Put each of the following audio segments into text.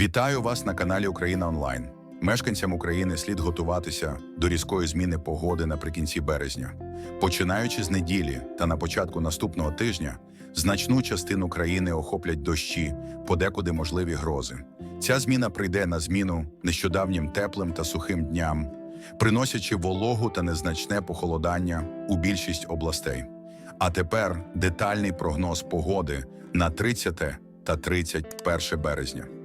Вітаю вас на каналі Україна Онлайн. Мешканцям України слід готуватися до різкої зміни погоди наприкінці березня. Починаючи з неділі та на початку наступного тижня, значну частину країни охоплять дощі, подекуди можливі грози. Ця зміна прийде на зміну нещодавнім теплим та сухим дням, приносячи вологу та незначне похолодання у більшість областей. А тепер детальний прогноз погоди на 30 та 31 березня.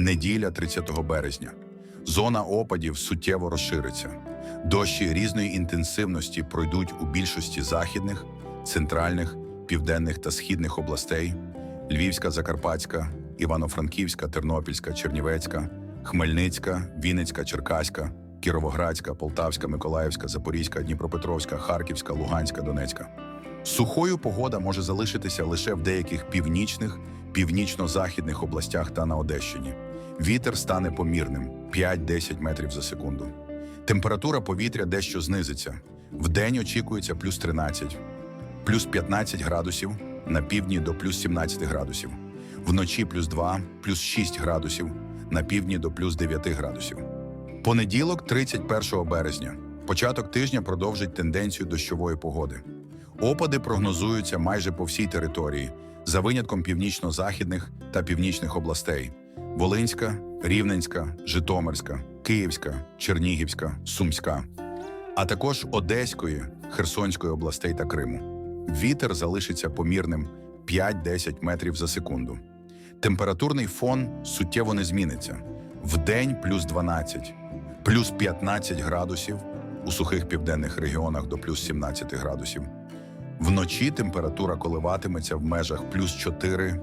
Неділя 30 березня. Зона опадів суттєво розшириться. Дощі різної інтенсивності пройдуть у більшості західних, центральних, південних та східних областей: Львівська, Закарпатська, Івано-Франківська, Тернопільська, Чернівецька, Хмельницька, Вінницька, Черкаська, Кіровоградська, Полтавська, Миколаївська, Запорізька, Дніпропетровська, Харківська, Луганська, Донецька. Сухою погода може залишитися лише в деяких північних, північно-західних областях та на Одещині. Вітер стане помірним 5-10 метрів за секунду. Температура повітря дещо знизиться. Вдень очікується плюс 13, плюс 15 градусів, на півдні до плюс 17 градусів. Вночі плюс 2, плюс 6 градусів, на півдні до плюс 9 градусів. Понеділок, 31 березня. Початок тижня продовжить тенденцію дощової погоди. Опади прогнозуються майже по всій території, за винятком північно-західних та північних областей: Волинська, Рівненська, Житомирська, Київська, Чернігівська, Сумська, а також Одеської, Херсонської областей та Криму. Вітер залишиться помірним 5-10 метрів за секунду. Температурний фон суттєво не зміниться. Вдень плюс 12, плюс 15 градусів, у сухих південних регіонах до плюс 17 градусів. Вночі температура коливатиметься в межах плюс 4,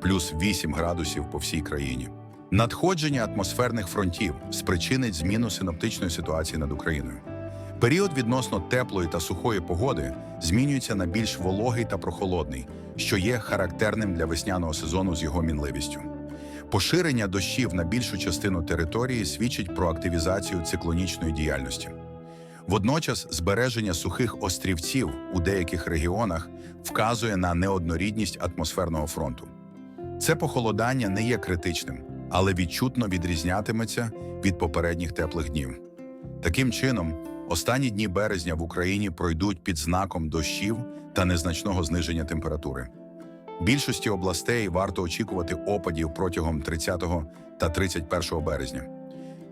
плюс 8 градусів по всій країні. Надходження атмосферних фронтів спричинить зміну синоптичної ситуації над Україною. Період відносно теплої та сухої погоди змінюється на більш вологий та прохолодний, що є характерним для весняного сезону з його мінливістю. Поширення дощів на більшу частину території свідчить про активізацію циклонічної діяльності. Водночас збереження сухих острівців у деяких регіонах вказує на неоднорідність атмосферного фронту. Це похолодання не є критичним, але відчутно відрізнятиметься від попередніх теплих днів. Таким чином, останні дні березня в Україні пройдуть під знаком дощів та незначного зниження температури. Більшості областей варто очікувати опадів протягом 30 та 31 березня.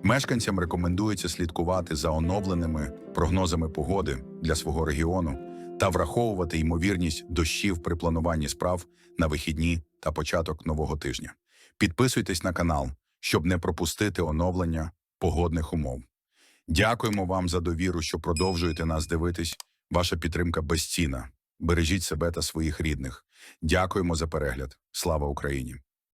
Мешканцям рекомендується слідкувати за оновленими прогнозами погоди для свого регіону та враховувати ймовірність дощів при плануванні справ на вихідні та початок нового тижня. Підписуйтесь на канал, щоб не пропустити оновлення погодних умов. Дякуємо вам за довіру, що продовжуєте нас дивитись. Ваша підтримка безцінна. Бережіть себе та своїх рідних. Дякуємо за перегляд. Слава Україні!